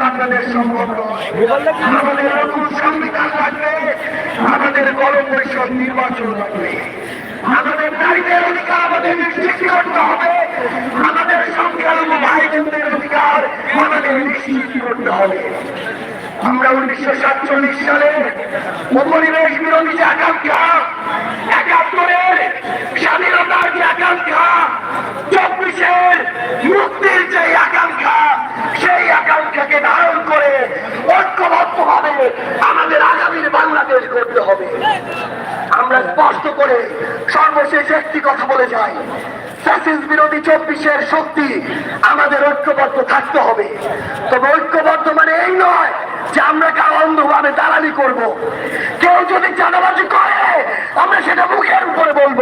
বাংলাদেশ সম্পর্ক আমাদের নতুন সংবিধান লাগবে আমাদের গণপরিষদ নির্বাচন লাগবে আমাদের নারীদের অধিকার আমাদের নিশ্চিত করতে হবে। আমাদের সংখ্যালঘু ভাই বোনদের অধিকার আমাদের নিশ্চিত করতে হবে। আমরা উনিশশো সাতচল্লিশ সালে উপনিবেশ বিরোধী যে আকাঙ্ক্ষা, একাত্তরের স্বাধীনতার যে আকাঙ্ক্ষা, চব্বিশের মুক্তির যে আকাঙ্ক্ষা, সেই আকাঙ্ক্ষাকে ধারণ করে ঐক্যবদ্ধভাবে আমাদের আগামীর বাংলাদেশ করতে হবে। আমরা স্পষ্ট করে সর্বশেষ একটি কথা বলে যাই। ফ্যাসিস বিরোধী চব্বিশের শক্তি আমাদের ঐক্যবদ্ধ থাকতে হবে। তবে ঐক্যবদ্ধ মানে এই নয় যে আমরা কারও অন্ধভাবে দালালি করব। কেউ যদি চাঁদাবাজি করে, আমরা সেটা মুখের উপরে বলব।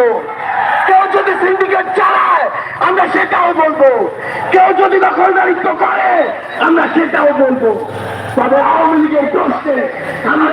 কেউ যদি সিন্ডিকেট চালায়, আমরা সেটাও বলব। কেউ যদি দখলদারিত্ব করে, আমরা সেটাও বলব। তবে আওয়ামী লীগের দোষে আমরা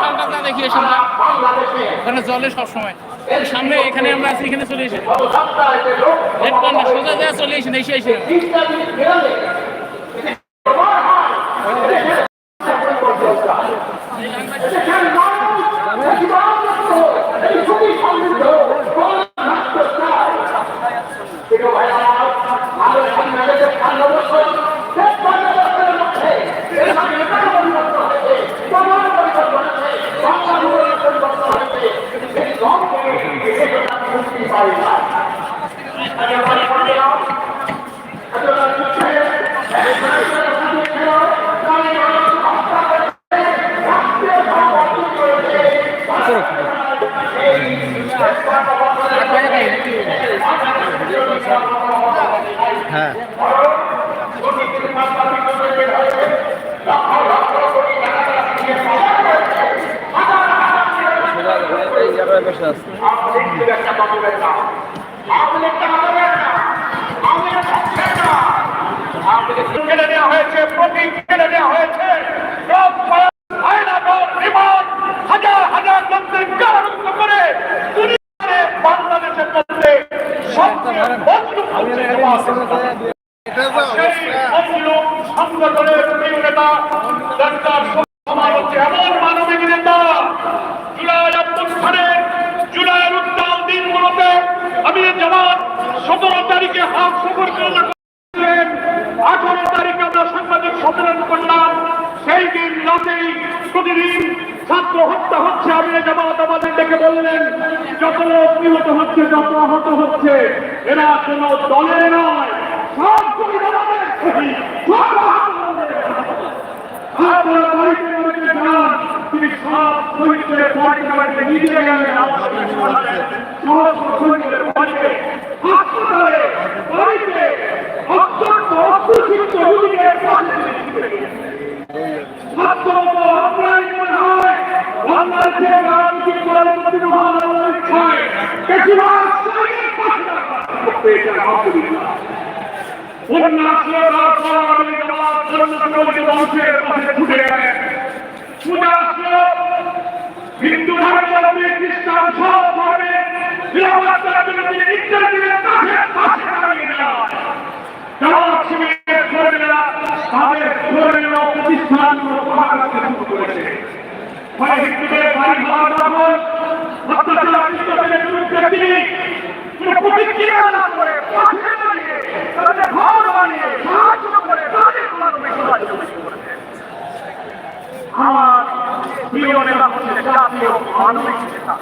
সামনে দেখি সামনে ওখানে জলে সব সময় সামনে এখানে আমরা আছি, এখানে চলে এসে গত সপ্তাহে যে রেড কর্নার সোজা যা চলে এসে এসে। এসে মিনিট হ্যাঁ। হয়েছে প্রতীক কেড়ে নেওয়া হয়েছে। সংগঠনের প্রিয় নেতা ডাক্তার সমাজ হচ্ছে এমন মানবিক নেতা জুলাই অভ্যুত্থানের জুলাইয়ের উত্তাল দিনগুলোতে আমি জামাত সতেরো তারিখে হাত সফর করে আঠারো তারিখে আমরা সাংবাদিক সম্মেলন করলাম। সেই দিন রাতেই প্রতিদিন ছাত্র হত্যা হচ্ছে। আমি জামাত আমাদের ডেকে বললেন যত লোক নিহত হচ্ছে যত আহত হচ্ছে এরা কোন দলের নয়। সব পরিবারের শহীদ, সব আহত হচ্ছে। আপনারা শহীদদের বাড়িতে বাড়িতে নিয়ে গেলেন সমস্ত শহীদদের বাড়িতে হাসপাতালে বাড়িতে অত্যন্ত অপ্রসিদ্ধ রোগীদের পাশে আপনার মনে হয় বাংলাদেশের রাজনীতি করার প্রতি মহানগর হয় বেশিরভাগ শহীদের পাশে থাকা। হিন্দু ধর্মাবলম্বী খ্রিস্টান সব ধর্মে নিরাপত্তার জন্য তিনি নির্দেশ দিলেন তাদের পাশে দাঁড়িয়ে যান। জামাত শিবিরের কর্মীরা তাদের ধর্মীয় প্রতিষ্ঠানগুলো প্রহার করতে শুরু করেছে হিন্দুদের বাড়ি ঘর অত্যাচার বিরুদ্ধে তিনি প্রতিক্রিয়া না করে তাদের ঘর বানিয়ে সাহায্য করে তাদের মাধ্যমে সাহায্য করেছে আমার প্রিয় নেতা হচ্ছে জাতীয় মানবিক নেতা